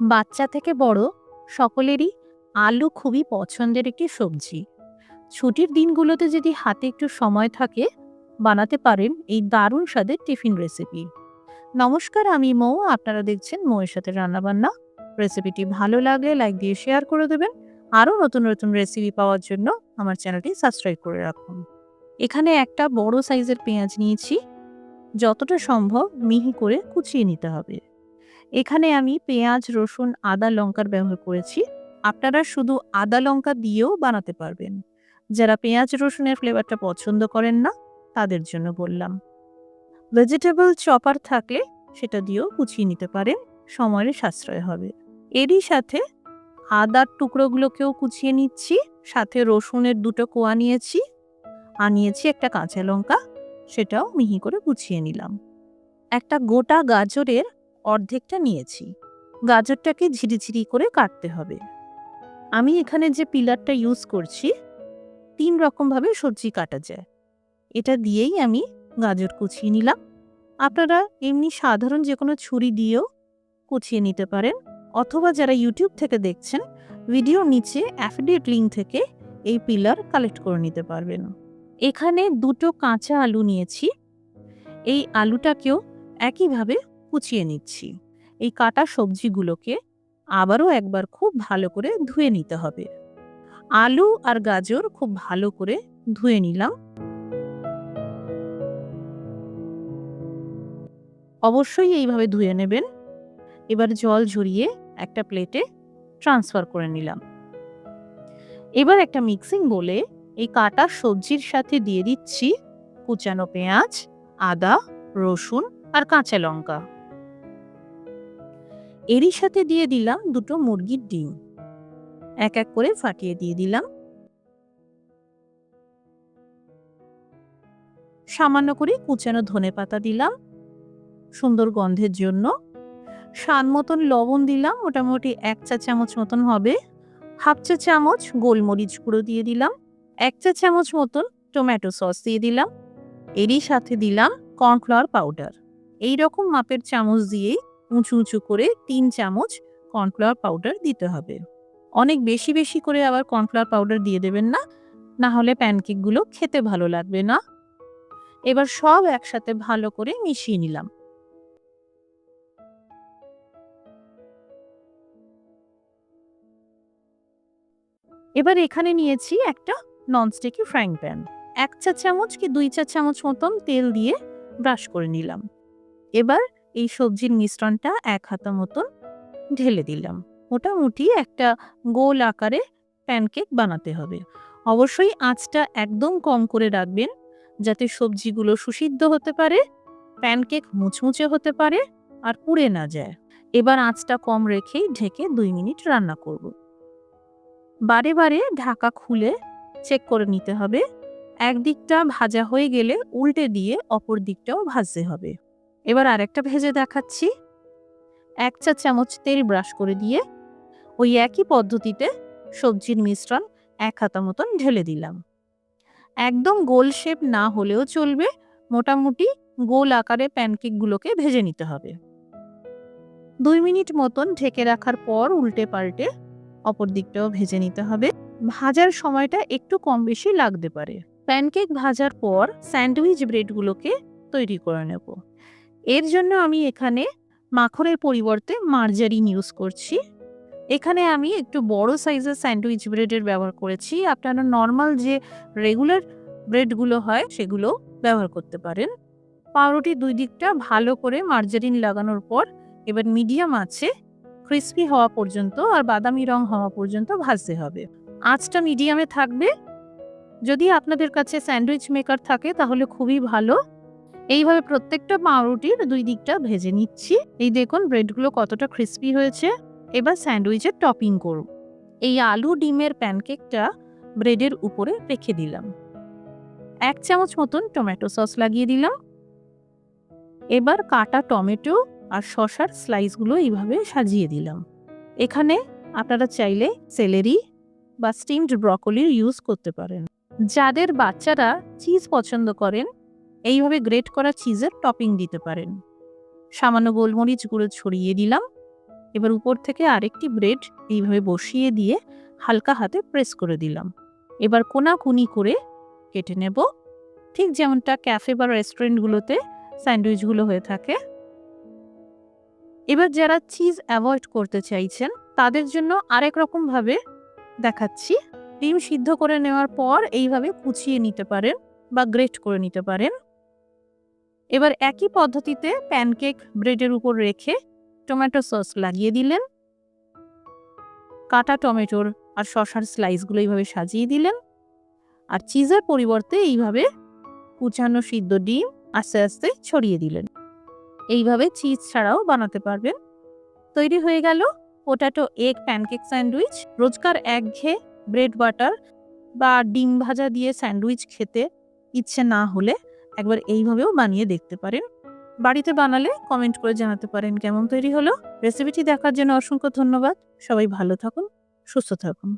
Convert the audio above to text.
বাচ্চা থেকে বড় সকলেরই আলু খুবই পছন্দের একটি সবজি। ছুটির দিনগুলোতে যদি হাতে একটু সময় থাকে, বানাতে পারেন এই দারুণ স্বাদের টিফিন রেসিপি। নমস্কার, আমি মৌ, আপনারা দেখছেন মৌয়ের সাথে রান্নাবান্না। রেসিপিটি ভালো লাগলে লাইক দিয়ে শেয়ার করে দেবেন। আরও নতুন নতুন রেসিপি পাওয়ার জন্য আমার চ্যানেলটি সাবস্ক্রাইব করে রাখুন। এখানে একটা বড় সাইজের পেঁয়াজ নিয়েছি। যতটা সম্ভব মিহি করে কুচিয়ে নিতে হবে। এখানে আমি পেঁয়াজ, রসুন, আদা লঙ্কার ব্যবহার করেছি। আপনারা শুধু আদা লঙ্কা দিয়েও বানাতে পারবেন। যারা পেঁয়াজ, রসুনের ফ্লেভারটা পছন্দ করেন না, তাদের জন্য বললাম। ভেজিটেবল চপার থাকলে সেটা দিয়েও কুচিয়ে নিতে পারেন, সময়ের সাশ্রয় হবে। এরই সাথে আদার টুকরোগুলোকেও কুচিয়ে নিচ্ছি, সাথে রসুনের দুটো কোয়া নিয়েছি, আর নিয়েছি একটা কাঁচা লঙ্কা, সেটাও মিহি করে কুচিয়ে নিলাম। একটা গোটা গাজরের অর্ধেকটা নিয়েছি। গাজরটাকে ঝিরিঝিরি করে কাটতে হবে। আমি এখানে যে পিলারটা ইউজ করছি, তিন রকমভাবে সবজি কাটা যায়। এটা দিয়েই আমি গাজর কুচিয়ে নিলাম। আপনারা এমনি সাধারণ যে কোনো ছুরি দিয়েও কুচিয়ে নিতে পারেন, অথবা যারা ইউটিউব থেকে দেখছেন, ভিডিওর নিচে অ্যাফিডেট লিঙ্ক থেকে এই পিলার কালেক্ট করে নিতে পারবেন। এখানে দুটো কাঁচা আলু নিয়েছি। এই আলুটাকেও একইভাবে কুচিয়ে নিচ্ছি। এই কাটা সবজিগুলোকে আবারও একবার খুব ভালো করে ধুয়ে নিতে হবে। আলু আর গাজর খুব ভালো করে ধুয়ে নিলাম। অবশ্যই এইভাবে ধুয়ে নেবেন। এবার জল ঝরিয়ে একটা প্লেটে ট্রান্সফার করে নিলাম। এবার একটা মিক্সিং বলে এই কাটা সবজির সাথে দিয়ে দিচ্ছি কুচানো পেঁয়াজ, আদা, রসুন আর কাঁচা লঙ্কা। এরই সাথে দিয়ে দিলাম দুটো মুরগির ডিম। এক এক করে ফাটিয়ে দিয়ে দিলাম। সামান্য করে কুচানো ধনে পাতা দিলাম। সুন্দর গন্ধের জন্য। স্বাদ মতন লবণ দিলাম, মোটামুটি এক চা চামচ মতন হবে। হাফ চা চামচ গোলমরিচ গুঁড়ো দিয়ে দিলাম। এক চা চামচ মতন টমেটো সস দিয়ে দিলাম। এরই সাথে দিলাম কর্নফ্লাওয়ার পাউডার। এই রকম মাপের চামচ দিয়েই উঁচু উঁচু করে তিন চামচ কর্নফ্লাওয়ার পাউডার দিতে হবে। অনেক বেশি বেশি করে আবার কর্নফ্লাওয়ার পাউডার দিয়ে দেবেন না না হলে প্যানকেকগুলো খেতে ভালো লাগবে না। এবার সব একসাথে ভালো করে মিশিয়ে নিলাম। এবার এখানে নিয়েছি একটা ননস্টিকি ফ্রাইং প্যান এক চা চামচ কি দুই চা চামচ মতন তেল দিয়ে ব্রাশ করে নিলাম। এবার এই সবজির মিশ্রণটা এক হাতা মতন ঢেলে দিলাম। মোটামুটি একটা গোল আকারে প্যানকেক বানাতে হবে। অবশ্যই আঁচটা একদম কম করে রাখবেন যাতে সবজিগুলো সুসিদ্ধ হতে পারে, প্যানকেক মুচমুচে হতে পারে আর পুড়ে না যায়। এবার আঁচটা কম রেখেই ঢেকে দুই মিনিট রান্না করব। বারে বারে ঢাকা খুলে চেক করে নিতে হবে। একদিকটা ভাজা হয়ে গেলে উল্টে দিয়ে অপর দিকটাও ভাজতে হবে। এবার আরেকটা ভেজে দেখাচ্ছি। এক চা চামচ তেল ব্রাশ করে দিয়ে ওই একই পদ্ধতিতে সবজির মিশ্রণ এক হাতা মতন ঢেলে দিলাম। একদম গোল শেপ না হলেও চলবে, মোটামুটি গোল আকারে প্যানকেকগুলোকে ভেজে নিতে হবে। দুই মিনিট মতন ঢেকে রাখার পর উল্টে পাল্টে অপর দিকটাও ভেজে নিতে হবে। ভাজার সময়টা একটু কম বেশি লাগতে পারে। প্যানকেক ভাজার পর স্যান্ডউইচ ব্রেডগুলোকে তৈরি করে নেব। এর জন্য আমি এখানে মাখনের পরিবর্তে মার্জারিন ইউজ করছি। এখানে আমি একটু বড় সাইজের স্যান্ডউইচ ব্রেডের ব্যবহার করেছি। আপনারা নর্মাল যে রেগুলার ব্রেডগুলো হয়, সেগুলো ব্যবহার করতে পারেন। পাউরুটি দুই দিকটা ভালো করে মার্জারিন লাগানোর পর, এবার মিডিয়াম আছে ক্রিস্পি হওয়া পর্যন্ত আর বাদামি রং হওয়া পর্যন্ত ভাজতে হবে। আঁচটা মিডিয়ামে থাকবে। যদি আপনাদের কাছে স্যান্ডউইচ মেকার থাকে, তাহলে খুবই ভালো। এইভাবে প্রত্যেকটা পাউরুটির দুই দিকটা ভেজে নিচ্ছি। এই দেখুন, ব্রেডগুলো কতটা ক্রিস্পি হয়েছে। এবার স্যান্ডউইচের টপিং করব। এই আলু ডিমের প্যানকেকটা ব্রেডের উপরে রেখে দিলাম। এক চামচ মতন টমেটো সস লাগিয়ে দিলাম। এবার কাটা টমেটো আর শশার স্লাইসগুলো এইভাবে সাজিয়ে দিলাম। এখানে আপনারা চাইলে সেলেরি বা স্টিমড ব্রকলির ইউজ করতে পারেন। যাদের বাচ্চারা চিজ পছন্দ করেন এইভাবে গ্রেট করা চিজের টপিং দিতে পারেন। সামান্য গোলমরিচ গুঁড়ো ছড়িয়ে দিলাম। এবার উপর থেকে আরেকটি ব্রেড এইভাবে বসিয়ে দিয়ে হালকা হাতে প্রেস করে দিলাম। এবার কোনাকুনি করে কেটে নেব। ঠিক যেমনটা ক্যাফে বা রেস্টুরেন্টগুলোতে স্যান্ডউইচগুলো হয়ে থাকে। এবার যারা চিজ অ্যাভয়েড করতে চাইছেন, তাদের জন্য আরেক রকমভাবে দেখাচ্ছি। ডিম সিদ্ধ করে নেওয়ার পর এইভাবে কুচিয়ে নিতে পারেন বা গ্রেট করে নিতে পারেন। এবার একই পদ্ধতিতে প্যানকেক ব্রেডের উপর রেখে টমেটো সস লাগিয়ে দিলেন। কাটা টমেটোর আর শশার স্লাইসগুলো এইভাবে সাজিয়ে দিলেন। আর চিজের পরিবর্তে এইভাবে কুচানো সিদ্ধ ডিম আস্তে আস্তে ছড়িয়ে দিলেন। এইভাবে চিজ ছাড়াও বানাতে পারবেন। তৈরি হয়ে গেল পোটাটো এগ প্যানকেক স্যান্ডউইচ রোজকার একঘেয়ে ব্রেড বাটার বা ডিম ভাজা দিয়ে স্যান্ডউইচ খেতে ইচ্ছে না হলে একবার এইভাবেও বানিয়ে দেখতে পারেন। বাড়িতে বানালে কমেন্ট করে জানাতে পারেন কেমন তৈরি হলো। রেসিপিটি দেখার জন্য অসংখ্য ধন্যবাদ। সবাই ভালো থাকুন, সুস্থ থাকুন।